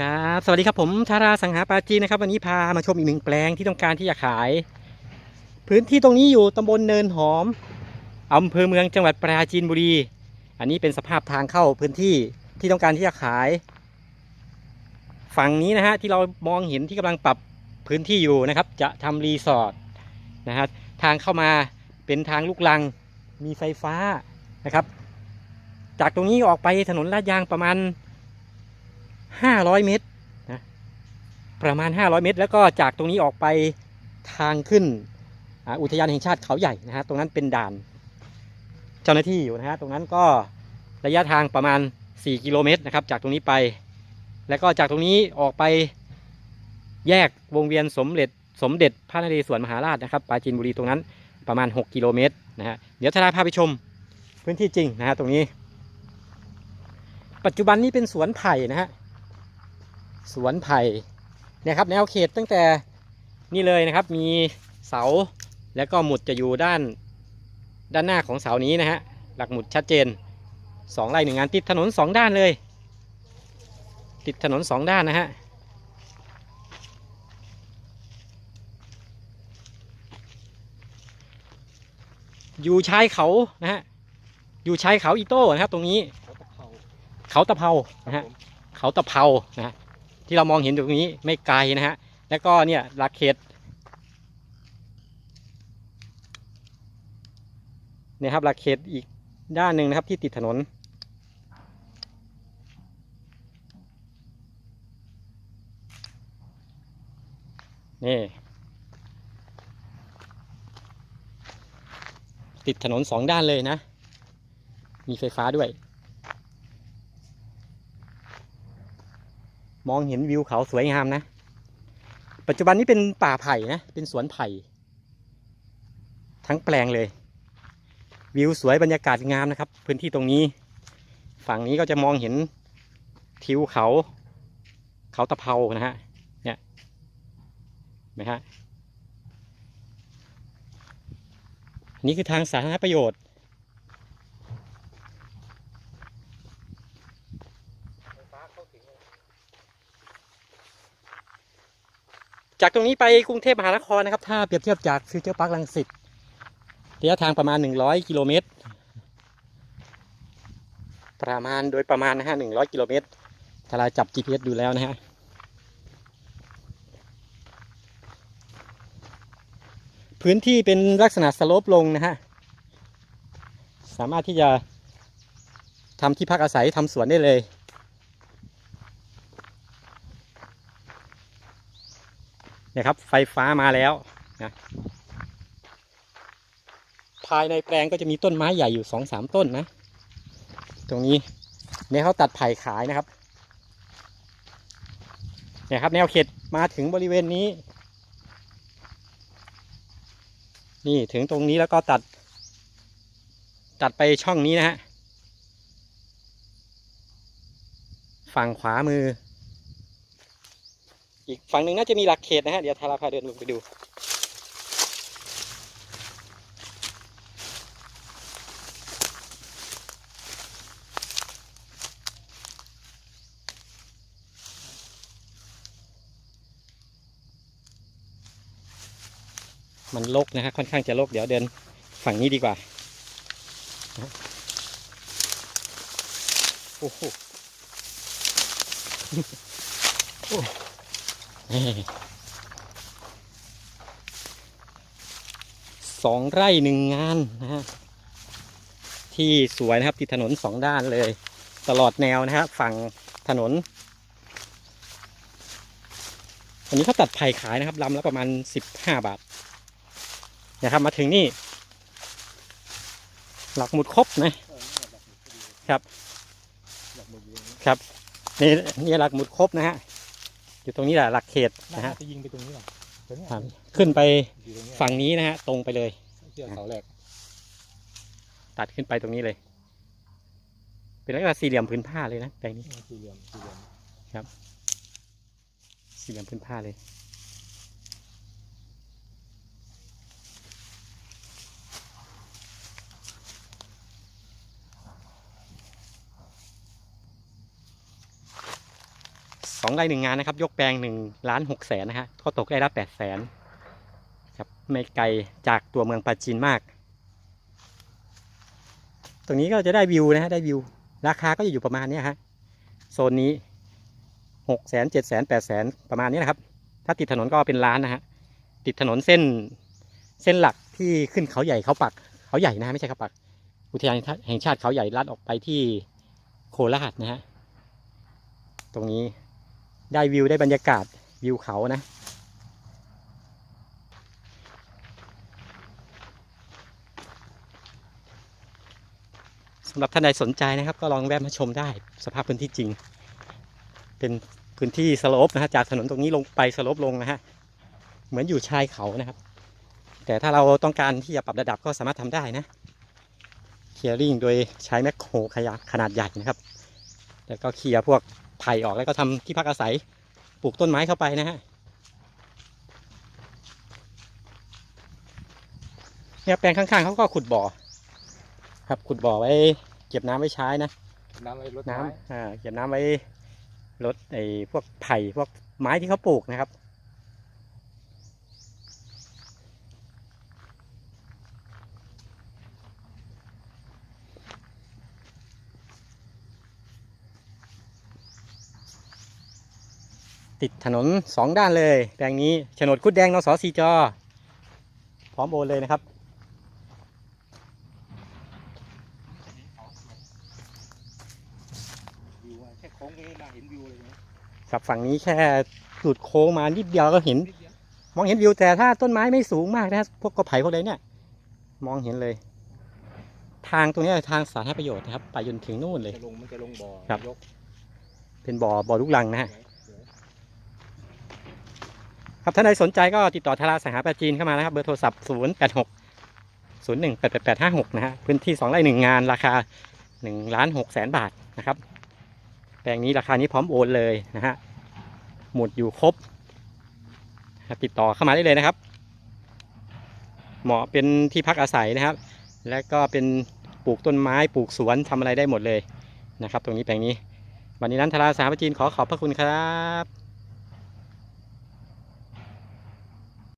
ครับสวัสดีครับผมธาราสังหาปาจีนนะครับ วันนี้พามาชมอีกหนึ่งแปลงที่ต้องการที่จะขาย พื้นที่ตรงนี้อยู่ตำบลเนินหอมอำเภอเมืองจังหวัดปราจีนบุรี อันนี้เป็นสภาพทางเข้าพื้นที่ที่ต้องการที่จะขาย ฝั่งนี้นะฮะที่เรามองเห็นที่กำลังปรับพื้นที่อยู่นะครับ จะทำรีสอร์ทนะฮะทางเข้ามาเป็นทางลูกลังมีไฟฟ้านะครับ จากตรงนี้ออกไปถนนลาดยางประมาณ 500 เมตรนะประมาณ 500 เมตร แล้วก็จากตรงนี้ออกไปทางขึ้นอุทยานแห่งชาติเขาใหญ่นะฮะตรงนั้นเป็นด่าน เจ้าหน้าที่อยู่นะฮะตรงนั้นก็ระยะทางประมาณ 4 กิโลเมตรนะครับ จากตรงนี้ไป แล้วก็จากตรงนี้ออกไปแยกวงเวียนสมเด็จสมเด็จพระนเรศวรมหาราชนะครับปราจีนบุรีตรงนั้นประมาณ 6 กิโลเมตรนะฮะเดี๋ยวทนายพาไปชมพื้นที่จริงนะฮะตรงนี้ ปัจจุบันนี้เป็นสวนไผ่นะฮะ สวนไผ่เนี่ยครับแนวเขตตั้งแต่นี่เลยนะครับ มีเสาแล้วก็หมุดจะอยู่ด้านด้านหน้าของเสานี้นะฮะหลักหมุดชัดเจนสองไร่หนึ่งงานติดถนนสองด้านเลย ติดถนนสองด้านนะฮะอยู่ชายเขานะฮะอยู่ชายเขาอีโต้นะครับตรงนี้ เขาตะเภานะฮะเขาตะเภานะฮะ ที่เรามองเห็นตรงนี้ไม่ไกลนะฮะ แล้วก็เนี่ยหลักเขตเนี่ยครับหลักเขตอีกด้านหนึ่งนะครับที่ติดถนน นี่ ติดถนนสองด้านเลยนะ มีไฟฟ้าด้วย มองเห็นวิวเขาสวยงามนะ ปัจจุบันนี้เป็นป่าไผ่นะ เป็นสวนไผ่ ทั้งแปลงเลย วิวสวยบรรยากาศงามนะครับ พื้นที่ตรงนี้ ฝั่งนี้ก็จะมองเห็นทิวเขา เขาตะเภานะฮะ เนี่ยนไหมฮะนี่คือทางสาธารณประโยชน์ ไฟฟ้าเข้าถึงเลย จากตรงนี้ไปกรุงเทพมหานครนะครับ ถ้าเปรียบเทียบจากฟิวเจอร์พาร์คลังสิตระยะทางประมาณ 100 กิโลเมตร ประมาณโดยประมาณนะฮะ100กิโลเมตรถ้าเราจับ GPS ดูแล้วนะฮะพื้นที่เป็นลักษณะสโลปลงนะฮะ สามารถที่จะทำที่พักอาศัยทำสวนได้เลย นี่ครับ ไฟฟ้ามาแล้วนะภายในแปลงก็จะมีต้นไม้ใหญ่อยู่สองสามต้นนะ ตรงนี้เนี่ยเขาตัดไผ่ขายนะครับเนี่ยครับ แนวเขตมาถึงบริเวณนี้ นี่ถึงตรงนี้แล้วก็ตัด ตัดไปช่องนี้นะฮะฝั่งขวามือ อีกฝั่งหนึ่งน่าจะมีหลักเขตนะฮะ เดี๋ยวทาราพาเดินลงไปดู มันลกนะฮะ ค่อนข้างจะลก เดี๋ยวเดินฝั่งนี้ดีกว่า โอ้โห สองไร่หนึ่งงานนะฮะที่สวยนะครับติดถนนสองด้านเลย ตลอดแนวนะฮะฝั่งถนน อันนี้เขาตัดไผ่ขายนะครับลำละประมาณสิบห้าบาทนะครับมาถึงนี่ หลักหมุดครบนะเออนี่แหมครับ ครับนี่นี่หลักหมุดครบนะฮะ อยู่ตรงนี้แหละหลักเขตน่านะฮะจะยิงไปตรงนี้หรอตรงนี้ครับขึ้นไปอยู่ตรงนี้ฝั่งนี้นะฮะตรงไปเลยเชือกเสาแรกตัดขึ้นไปตรงนี้เลย เป็นลักษณะสี่เหลี่ยมพื้นผ้าเลยนะแปลงนี้สี่เหลี่ยมสี่เหลี่ยมสี่เหลี่ยมพื้นผ้าเลย สองไร่หนึ่งงานนะครับ ยกแปลงหนึ่งล้านหกแสนนะฮะก็ตกไร่ละแปดแสนครับไม่ไกลจากตัวเมืองปราจีนมาก ตรงนี้ก็จะได้วิวนะฮะได้วิว ราคาก็จะอยู่ประมาณนี้ฮะโซนนี้หกแสนเจ็ดแสนแปดแสนประมาณนี้นะครับ ถ้าติดถนนก็เป็นล้านนะฮะติดถนนเส้นเส้นหลักที่ขึ้นเขาใหญ่เขาปัก เขาใหญ่นะฮะไม่ใช่เขาปัก อุทยานแห่งชาติเขาใหญ่ลัดออกไปที่โคราชนะฮะตรงนี้ ได้วิวได้บรรยากาศวิวเขานะ สำหรับท่านใดสนใจนะครับ ก็ลองแวะมาชมได้สภาพพื้นที่จริง เป็นพื้นที่สโลปนะฮะจากถนนตรงนี้ลงไปสโลปลงนะฮะเหมือนอยู่ชายเขานะครับ แต่ถ้าเราต้องการที่จะปรับระดับก็สามารถทำได้นะเคลียร์ริงโดยใช้แมคโครขยะขนาดใหญ่นะครับ แล้วก็เคลียร์พวก ไผ่ออกแล้วก็ทำที่พักอาศัย ปลูกต้นไม้เข้าไปนะฮะเนี่ยแปลงข้างๆเขาก็ขุดบ่อ ครับขุดบ่อไว้ เก็บน้ำไว้ใช้นะน้ำไอ้รถน้ำไม้อ่าเก็บน้ำไว้ลดไอ้พวกไผ่พวกไม้ที่เขาปลูกนะครับ ติดถนนสองด้านเลยแปลงนี้โฉนดคุดแดงนสสีจอ พร้อมโอนเลยนะครับ วิวอะแค่โค้งนี้ได้เห็นวิวเลยนะกับฝั่งนี้แค่หลุดโค้งมานิดเดียวก็เห็นนิดเดียวมองเห็นวิวแต่ถ้าต้นไม้ไม่สูงมากนะพวกกอไผ่พวกอะไรเนี่ย มองเห็นเลย ทางตรงเนี้ยทางสาธารณประโยชน์นะครับ ไปจนถึงนู่นเลย จะลงมันจะลงบ่อครับ ยก เป็นบ่อบ่อลูกรังนะฮะ สวยสวย ครับท่านใดสนใจก็ติดต่อทาราสหาปราจีนเข้ามานะครับ เบอร์โทรศัพท์ 0 8 6 0 1 8 8 8 5 6 นะฮะพื้นที่ 2 ไร่ 1 งานราคา1ล้าน6แสนบาทนะครับ แปลงนี้ราคานี้พร้อมโอนเลยนะฮะหมุดอยู่ครบ ติดต่อเข้ามาได้เลยนะครับ เหมาะเป็นที่พักอาศัยนะครับ และก็เป็นปลูกต้นไม้ปลูกสวนทำอะไรได้หมดเลยนะครับ ตรงนี้แปลงนี้ วันนี้นั้นทาราสาปราจีนขอขอบพระคุณครับ